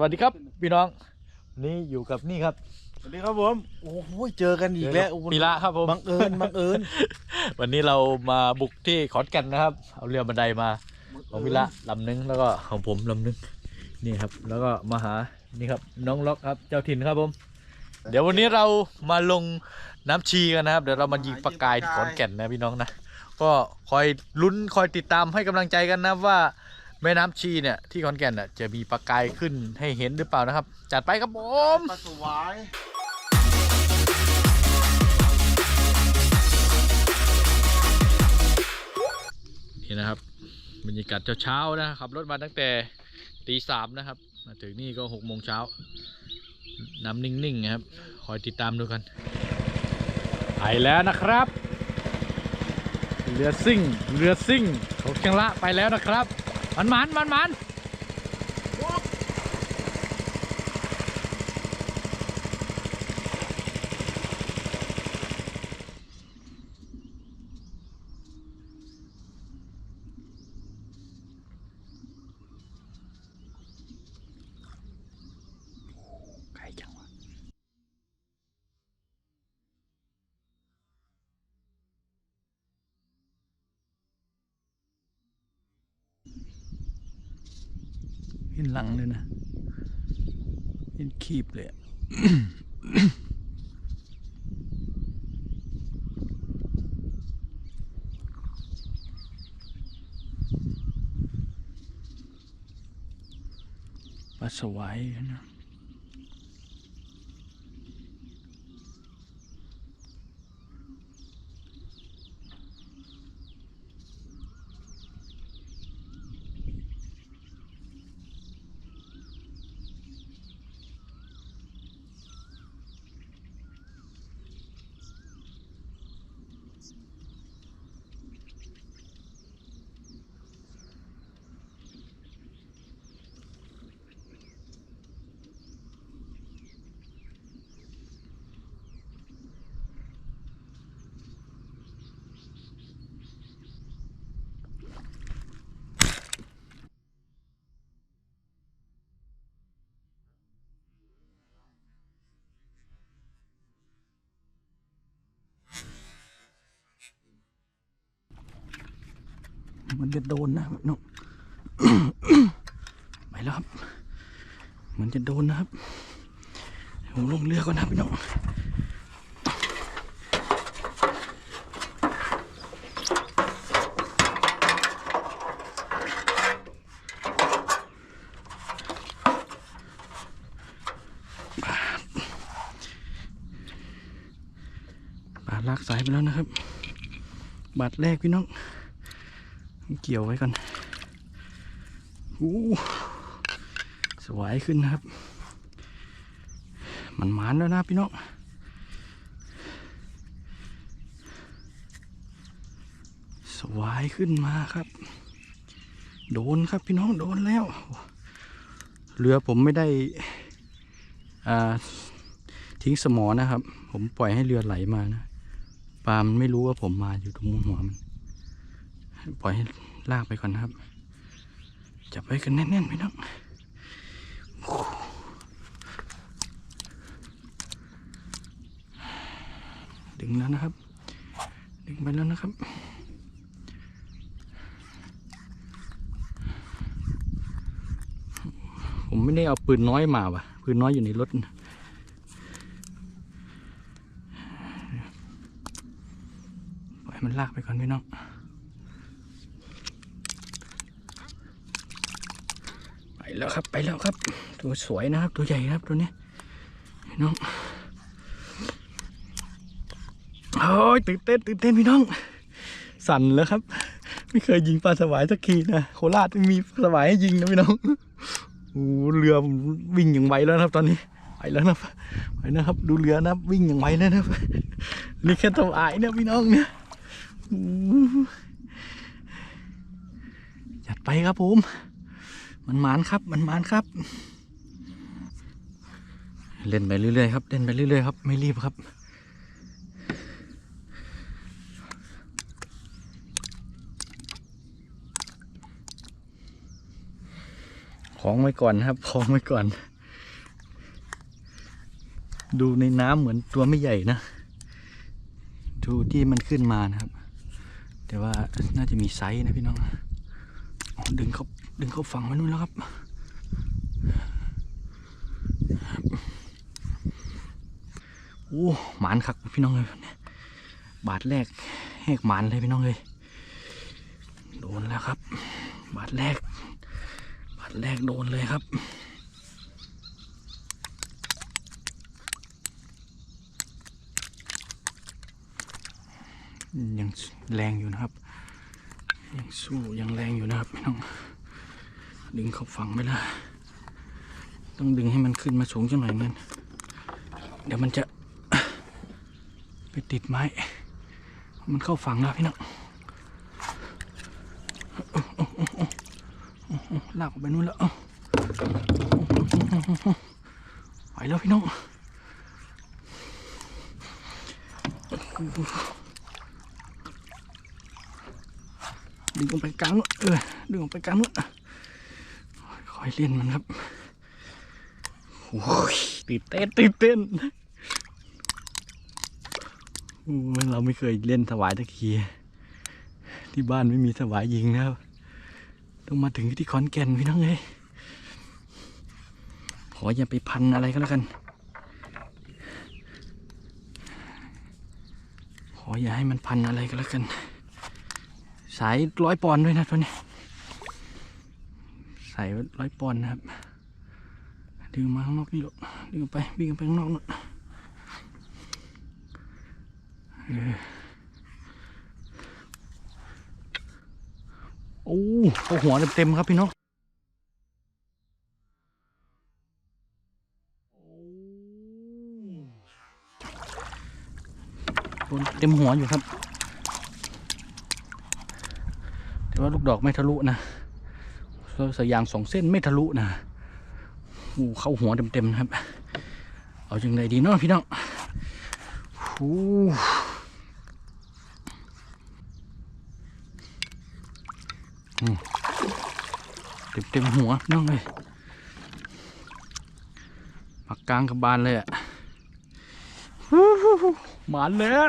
วัสดีครับพี่น้องนี่อยู่กับนี่ครับสวัสดีครับผมโอ้โหเจอกันอีกแล้วโอ้โหพีระครับผมบังเอิญบังเอิญวันนี้เรามาบุกที่ขอนแก่นนะครับ เอาเรือบันไดมาของพิระลำนึงแล้วก็ของผมลำนึงนี่ครับ แล้วก็มาหานี่ครับน้องล็อกครับเจ้าถิ่นครับผม เดี๋ยววันนี้เรามาลงน้ำชีกันนะครับ เดี๋ยวเรามายิงปลากายที่ขอนแก่นนะพี่น้องนะก็คอยลุ้นคอยติดตามให้กำลังใจกันนะว่า แม่น้ำชีเนี่ยที่ขอนแก่นน่ะจะมีปลากายขึ้นให้เห็นหรือเปล่านะครับ จัดไปครับผมปลาสวายนี่นะครับบรรยากาศเช้าๆนะขับรถมาตั้งแต่ตีสามนะครับ มาถึงนี่ก็หกโมงเช้าน้ำนิ่งๆนะครับ คอยติดตามดูกันไปแล้วนะครับ เรือซิ่ง เรือซิ่งของเชียงละไปแล้วนะครับ มันมันมันมัน เห็นหลังเลยนะ เห็นคีบเลยปลาสวายนะ มันจะโดนนะน้องไปแล้วครับมันจะโดนนะครับผมลงเรือก่อนนะพี่น้องบาดลากสายไปแล้วนะครับ บาดแรกพี่น้อง เกี่ยวไว้ก่อนอู้สวยขึ้นนะครับ มันหมานแล้วนะพี่น้องสวายขึ้นมาครับ โดนครับพี่น้องโดนแล้วเรือผมไม่ได้ทิ้งสมอนะครับ ผมปล่อยให้เรือไหลมานะปลามไม่รู้ว่าผมมาอยู่ตรงมุมหัวมัน ปล่อยให้ลากไปก่อนนะครับ จับไว้กันแน่นๆพี่น้องดึงแล้วนะครับ ดึงไปแล้วนะครับผมไม่ได้เอาปืนน้อยมาว่ะ ปืนน้อยอยู่ในรถ ปล่อยมันลากไปก่อนพี่น้อง ไป แล้วครับไปแล้วครับ ตัวสวยนะครับ ตัวใหญ่ครับตัวนี้น้องโอ้ยตื่นเต้นตื่นเต้นพี่น้อง สั่นแล้วครับ ไม่เคยยิงปลาสวายสักทีนะโคราชไม่มีปลาสวายให้ยิงนะพี่น้องโอ้เรือวิ่งอย่างไวแล้วนะครับ ตอนนี้ไปแล้วนะครับไปนะครับ ดูเรือนะวิ่งอย่างไวแล้วนะนี่แค่สวายเนี่ยพี่น้องเนี่ยจัดไปครับผม มันหมานครับ มันหมานครับ เล่นไปเรื่อยๆครับ เล่นไปเรื่อยๆครับ ไม่รีบครับ ขอของไว้ก่อนนะครับ ของไว้ก่อน ดูในน้ำเหมือนตัวไม่ใหญ่นะ ดูที่มันขึ้นมานะครับ แต่ว่าน่าจะมีไซส์นะพี่น้อง ดึงเขา ดึงเขาฝั่งมานู่นแล้วครับ โอ้หมานคักพี่น้องเลยบาทแรกแหกหมานเลยพี่น้องเลยโดนแล้วครับ บาทแรก บาทแรกโดนเลยครับยังแรงอยู่นะครับ ยังสู้ยังแรงอยู่นะครับพี่น้อง ดึงเขาฝั่งไม่ละต้องดึงให้มันขึ้นมาสูงจังหน่อยนึงเดี๋ยวมันจะไปติดไม้ มันเข้าฝั่งแล้วพี่น้องลากออกไปนู่นแล้วไปแล้วพี่น้องดึงลงไปกลางนู้นเออดึงลงไปกลางนู้น คอยเล่นมันครับโอ้ยตื่นเต้นตื่นเต้นเราไม่เคยเล่นถวายตะเคียนที่บ้านไม่มีถวายยิงนะครับ ต้องมาถึงที่ขอนแก่นพี่น้องเลยขออย่าไปพันอะไรก็แล้วกัน ขออย่าให้มันพันอะไรก็แล้วกัน สายร้อยปอนด์ด้วยนะตัวนี้ สายร้อยปอนด์นะครับ ดึงมาข้างนอกนี่หรอกดึงไปวิ่งไปข้างนอกนู่นเออโอ้เอาหัวเต็มๆครับพี่น้องโดนเต็มหัวอยู่ครับ แต่ว่าลูกดอกไม่ทะลุนะ สายยางสองเส้นไม่ทะลุนะโอ้เข้าหัวเต็มๆนะครับ เอาจังไงดีเนาะพี่น้องโอ้เต็มเต็มๆหัวน้องเลยปากกลางกระบาลเลยอะมาแล้ว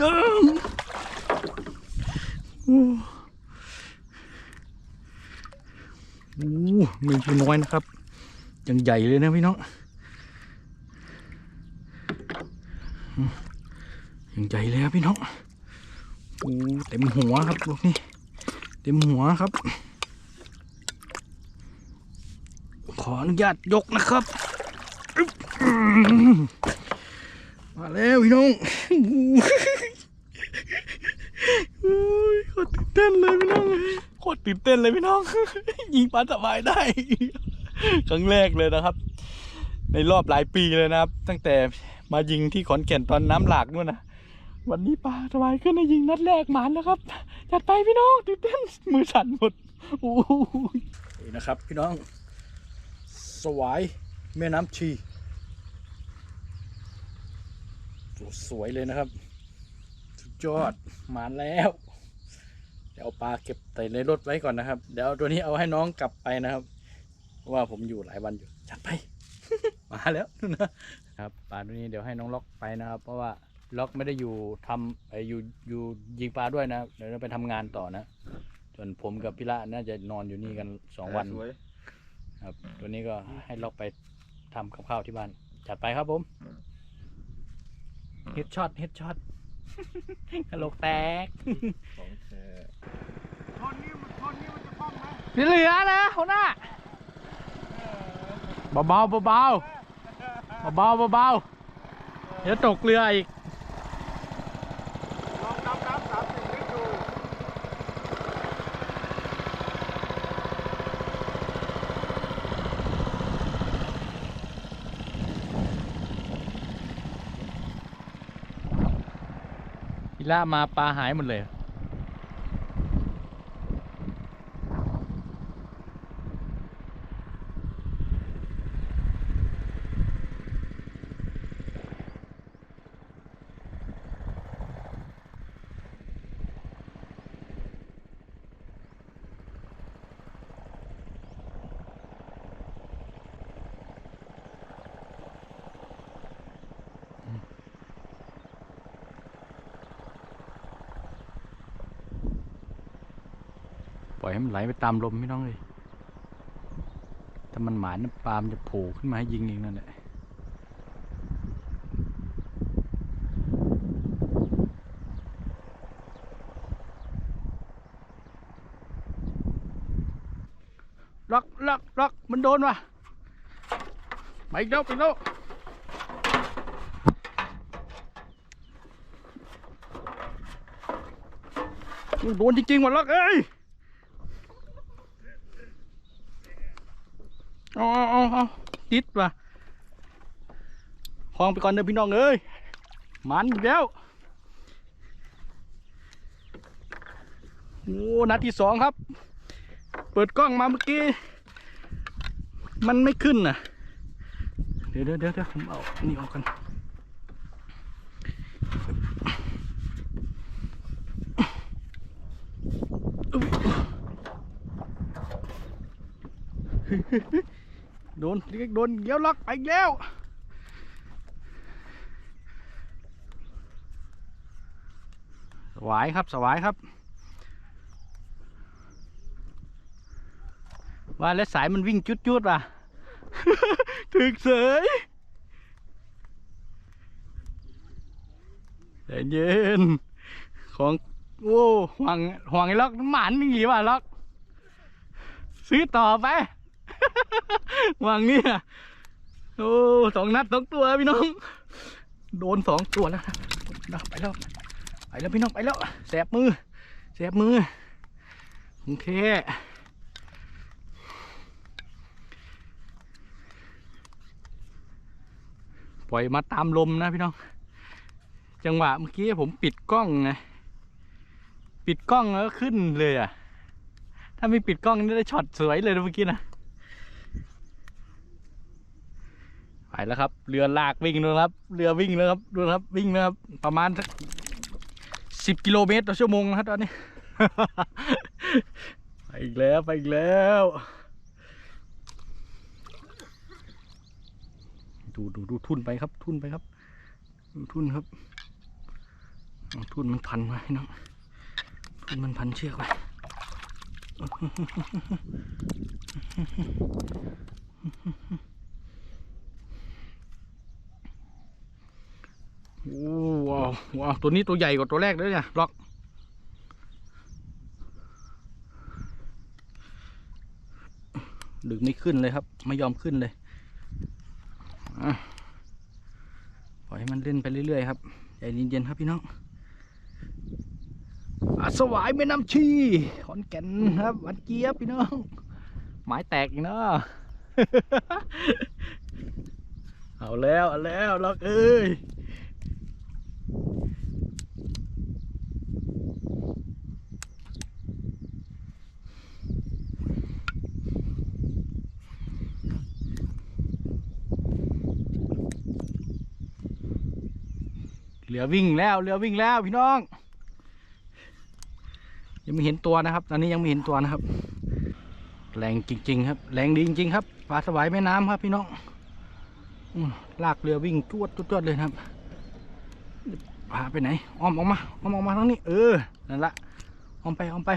นึ่งอ้ไม่ใช่น้อยนะครับยังใหญ่เลยนะพี่น้องยังใหญ่เลยครับพี่น้องโอ้เต็มหัวครับลูกนี้เต็มหัวครับ ขออนุญาตยกนะครับมาแล้วพี่น้องโอ้ยโคตรตื่นเต้นเลยพี่น้อง คตรตื่นเต้นเลยพี่น้อง ยิงปลาสบายได้ ครั้งแรกเลยนะครับ ในรอบหลายปีเลยนะครับ ตั้งแต่มายิงที่ขอนแก่นตอนน้ำหลากนู่นนะวันนี้ปลาสบายขึ้นในยิงนัดแรกหมานแล้วครับจัดไปพี่น้องตื่นเต้นมือสั่นหมดโอ้ยนี่นะครับ พี่น้อง สวายแม่น้ำชีสวยเลยนะครับ สุดยอดหมานแล้ว เดี๋ยวเอาปลาเก็บใส่ในรถไว้ก่อนนะครับ เดี๋ยวเอาตัวนี้เอาให้น้องกลับไปนะครับเพราะว่าผมอยู่หลายวันอยู่จัดไป มาแล้วนะครับปลาตัวนี้เดี๋ยวให้น้องล็อกไปนะครับ เพราะว่าล็อกไม่ได้อยู่ทำไออยู่อยู่ยิงปลาด้วยนะครับเดี๋ยวเราไปทำงานต่อนะ ส่วนผมกับพี่ละน่าจะนอนอยู่นี่กันสองวันสวยครับ ตัวนี้ก็ให้ล็อกไปทำกับข้าวที่บ้าน จัดไปครับผมเฮดช็อตเฮดช็อตกระโหลกแตก ของแท้ พี่เหลือนะหัวหน้าเบาเบาเบาเบาเบาเบาๆเดี๋ยวตกเรืออีกลองดำน้ำสามสิบลิดูพิล่ามาปลาหายหมดเลย ล่อยให้มันไหลไปตามลมพี่น้องเลยถ้ามันหมานน้ำปลามจะโผล่ขึ้นมาให้ยิงเองนั่นแหละล็อกล็อกล็อกมันโดนว่ะไปอีกแล้วไปอีกแล้วโดนจริงๆว่ะล็อกเอ้ย เอาเอาเอาเอา ติดว่ะคลองไปก่อนเด้อพี่น้องเอ้ยมันแล้วโอ้นัดที่สองครับ เปิดกล้องมาเมื่อกี้ มันไม่ขึ้นน่ะ เดี๋ยวเดี๋ยวเดี๋ยวผมเอาอันนี่ออกกัน โดนเรียกโดนเกี้ยวล็อกไปอีกแล้วสวายครับสวายครับ ว่าแล้วสายมันวิ่งจุดๆว่ะถึกเสยใจเย็น ของ โอ้ห่วงห่วงไอ้ล็อกหมันนี่หรือว่าล็อก ซื้อต่อไป วางเนี่ยโอ้สองนัดสองตัวพี่น้อง โดนสองตัวแล้วนะไปแล้วไปแล้วพี่น้องไปแล้วแสบมือแสบมือโอเคปล่อยมาตามลมนะพี่น้อง จังหวะเมื่อกี้ผมปิดกล้องไงปิดกล้องแล้วขึ้นเลยอะ ถ้าไม่ปิดกล้องนี่ได้ช็อตสวยเลยนะเมื่อกี้นะ ไปแล้วครับ เรือลากวิ่งแล้วครับ เรือวิ่งแล้วครับดูนะครับวิ่งแล้วครับ ประมาณสักสิบกิโลเมตรต่อชั่วโมงนะครับตอนนี้ไปอีกแล้วไปอีกแล้วดูดูดูทุ่นไปครับ ทุ่นไปครับดูทุ่นครับทุ่นมันพันไว้น้องทุ่นมันพันเชือกไว้อ้ ว้าวว้าวตัวนี้ตัวใหญ่กว่าตัวแรกเลยเนี่ยล็อกดึงไม่ขึ้นเลยครับ ไม่ยอมขึ้นเลยปล่อยให้มันเล่นไปเรื่อยๆครับใจเย็นๆครับพี่น้องอสวายแม่น้ำชีขอนแก่นครับวันเจี๊ยบพี่น้องไม้แตกอีกเนาะเอาแล้ว เอาแล้วล็อกเอ้ย เรือวิ่งแล้วเรือวิ่งแล้วพี่น้อง ยังไม่เห็นตัวนะครับ ตอนนี้ยังไม่เห็นตัวนะครับ แรงจริง ๆ ครับ แรงดีจริง ๆ ครับปลาสวายแม่น้ำครับ พี่น้องลากเรือวิ่งจวดจวดเลยครับพาไปไหนอ้อมออกมาอ้อมออกมาทางนี้ เออนั่นละอ้อมไปอ้อมไป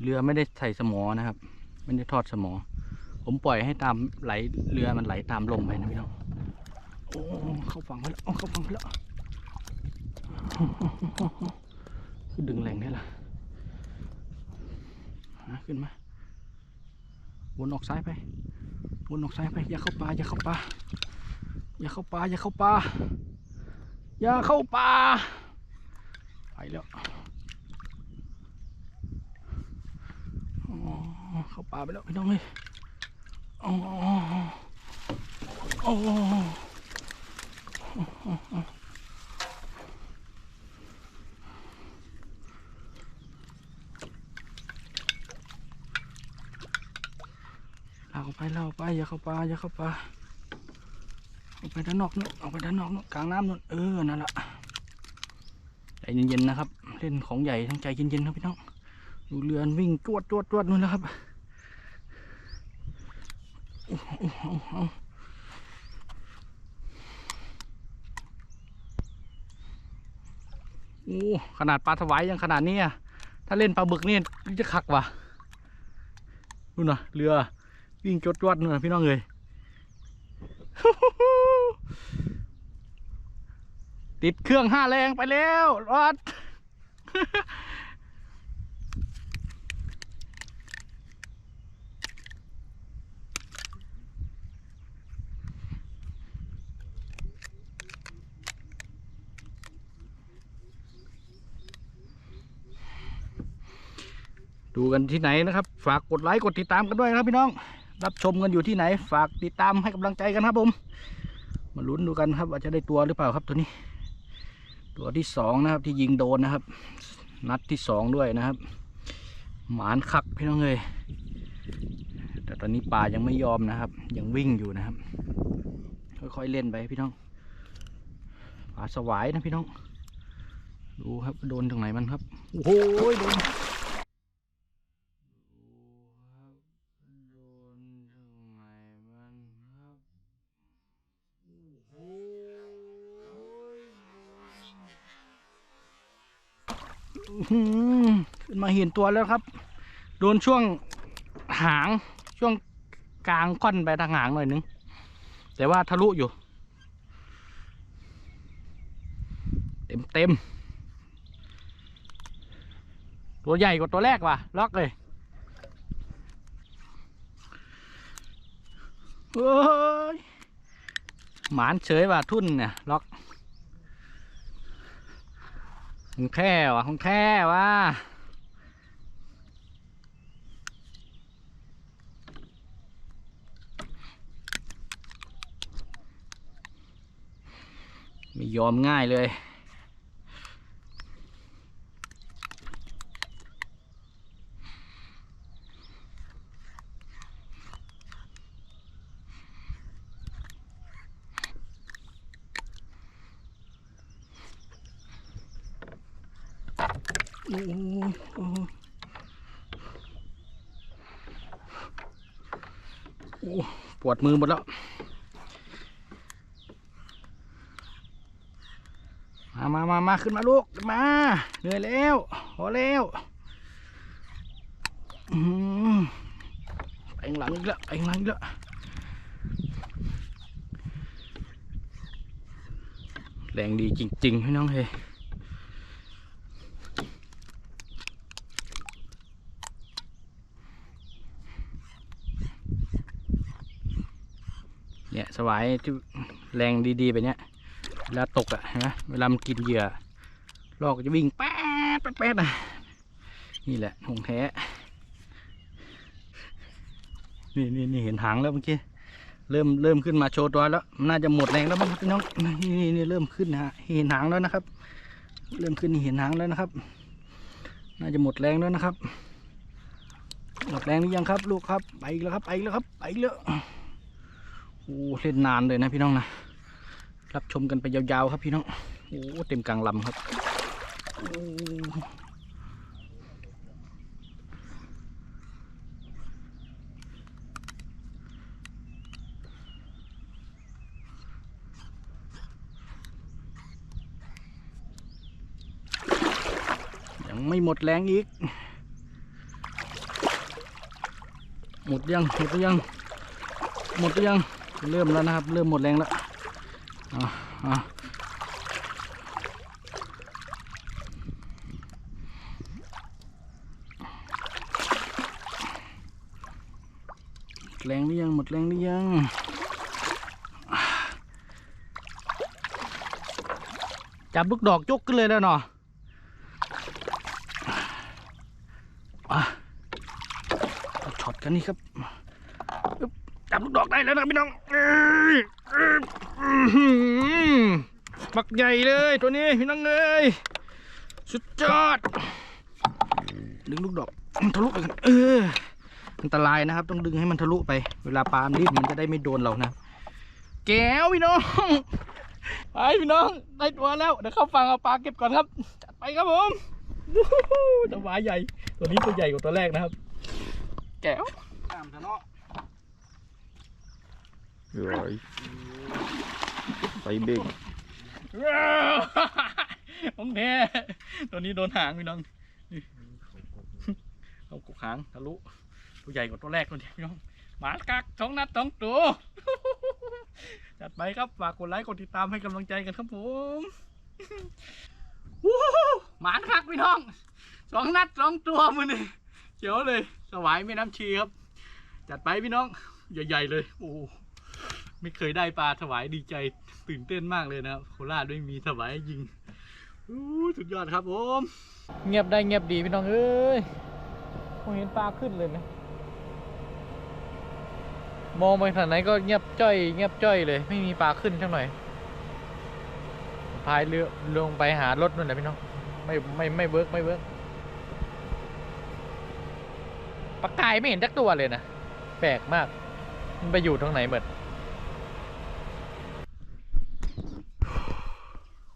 เรือไม่ได้ใส่สมอนะครับ ไม่ได้ทอดสมอ ผมปล่อยให้ตามไหลเรือมันไหลตามลมไปนะพี่น้องโอ้เข้าฝั่งไปแล้วโอ้เข้าฝั่งไปแล้วคือดึงแรงได้ละขึ้นมาวนออกซ้ายไปวนออกซ้ายไปอย่าเข้าป่าอย่าเข้าป่าอย่าเข้าป่าอย่าเข้าป่าอย่าเข้าป่าไปแล้วอ๋อเข้าป่าไปแล้วพี่น้องเลย อ๋ออ๋อเอาไปเราไปอย่าเข้าป่าอย่าเข้าป่าออกไปด้านนอกนู่นออกไปด้านนอกนู่นกลางน้ำนู่นเออนั่นแหละใจเย็นๆนะครับ เล่นของใหญ่ทั้งใจเย็นๆครับพี่น้องดูเรือนวิ่งจวดจวดจวดนู่นแล้วครับโอ้ โอ้ขนาดปลาสวายยังขนาดนี้อะถ้าเล่นปลาบึกนี่จะคักว่ะนู่นนะเรือวิ่งจดจวดนู่นนะพี่น้องเอ้ยติดเครื่องห้าแรงไปแล้วรอด ดูกันที่ไหนนะครับ ฝากกดไลค์กดติดตามกันด้วยครับพี่น้อง รับชมกันอยู่ที่ไหน ฝากติดตามให้กำลังใจกันครับผม มาลุ้นดูกันครับว่าจะได้ตัวหรือเปล่าครับตัวนี้ ตัวที่สองนะครับที่ยิงโดนนะครับ นัดที่สองด้วยนะครับ หมานคักพี่น้องเลยแต่ตอนนี้ปลายังไม่ยอมนะครับ ยังวิ่งอยู่นะครับ ค่อยๆเล่นไปพี่น้องปลาสวายนะพี่น้อง ดูครับโดนตรงไหนมันครับ โอ้โหโดน ขึ้นมาเห็นตัวแล้วครับ โดนช่วงหางช่วงกลางค่อนไปทางหางหน่อยนึง แต่ว่าทะลุอยู่ เต็มเต็มตัวใหญ่กว่าตัวแรกว่ะล็อกเลยเฮ้ยหมานเฉยว่ะทุ่นเนี่ยล็อก ของแค่ว่ะของแค่ว่ะไม่ยอมง่ายเลย โอ้โหโอ้โหโอ้ ปวดมือหมดแล้วมามามามาขึ้นมาลูก มา เหนื่อยแล้ว พอแล้วอืมไปหลังอีกแล้วไปหลังอีกแล้วแรงดีจริงๆพี่น้องเฮ้ย เนี่ย สวายที่แรงดีๆไปเนี้ยเวลาตกอะ่ะเห็นไหมเวลามันกินเหยื่อลอกจะวิ่งแป๊ดแป๊ดแป๊ดอะนี่แหละหงแท้ นี่นี่นี่เห็นหางแล้วเมื่อกี้เริ่มเริ่มขึ้นมาโชว์ตัวแล้วน่าจะหมดแรงแล้วมั้งพี่น้องนี่นี่นี่เริ่มขึ้นนะฮะเห็นหางแล้วนะครับ เริ่มขึ้นเห็นหางแล้วนะครับ น่าจะหมดแรงแล้วนะครับ หมดแรงหรือยังครับ ลูกครับ ไปอีกแล้วครับไปอีกแล้วครับไปอีกแล้ว โอ้เล่นนานเลยนะพี่น้องนะรับชมกันไปยาวๆครับพี่น้องโอ้เต็มกลางลำครับยังไม่หมดแรงอีก หมดยัง หมดยัง หมดยัง เริ่มแล้วนะครับ เริ่มหมดแรงแล้วอ่าอ่าแรงหรือยังหมดแรงหรือยังจับลูกดอกยกขึ้นเลยแล้วเนาะอะเอาช็อตกันนี่ครับ จับลูกดอกได้แล้วนะพี่น้องเอ้ยเอ้ยอื้อหือปักใหญ่เลยตัวนี้พี่น้องเอ้ยสุดยอด ดึงลูกดอกมันทะลุไปกันเอออันตรายนะครับ ต้องดึงให้มันทะลุไป เวลาปลามันดิ้นมันจะได้ไม่โดนเรานะ แก้วพี่น้องไปพี่น้องได้ตัวแล้วเดี๋ยวเข้าฟังเอาปลาเก็บก่อนครับจัดไปครับผมวู้ฮู้ตัวหวาใหญ่ ตัวนี้ตัวใหญ่กว่าตัวแรกนะครับ แก้วตามเถอะเนาะ ร้อยไฟเบ่งว้าวของแท้ตัวนี้โดนหางพี่น้องนี่เอากุกหางทะลุตัวใหญ่กว่าตัวแรกตัวนี้พี่น้องหมากักสองนัดสองตัวจัดไปครับฝากกดไลค์กดติดตามให้กำลังใจกันครับผมวู้หมานคักพี่น้องสองนัดสองตัวมือนี่เจ๋วเลย สวายแม่น้ำชีครับ จัดไปพี่น้อง ใหญ่ ๆ เลย โอ้ ไม่เคยได้ปลาถวายดีใจตื่นเต้นมากเลยนะครับโคราชไม่มีถวายยิงสุดยอดครับผมเงียบได้เงียบดีพี่น้องเอ้ยมองเห็นปลาขึ้นเลยไหมมองไปทางไหนก็เงียบจ้อย เงียบจ้อยเลย ไม่มีปลาขึ้นสักหน่อยพายเรือลงไปหารถนู่นแหละพี่น้องไม่ไม่ไม่เวิร์กไม่เวิร์กปลากายไม่เห็นจักตัวเลยนะแปลกมาก มันไปอยู่ตรงไหนหมด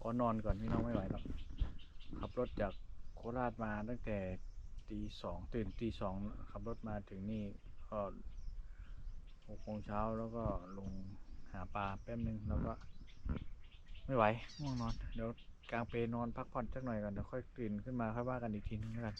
ข อนอนก่อนพี่น้องไม่ไหวแล้วขับรถจากโคราชมาตั้งแต่ตีสองตื่นตีสองขับรถมาถึงนี่ก็หกโมงเช้าแล้วก็ลงหาปลาแป๊บนึงแล้วก็ ไม่ไหวง่วงนอน เดี๋ยวกลางเปนอนพักผ่อนสักหน่อยก่อนเดี๋ยวค่อยตื่นขึ้นมาค่อยว่ากันอีกทีนึงแล้วกัน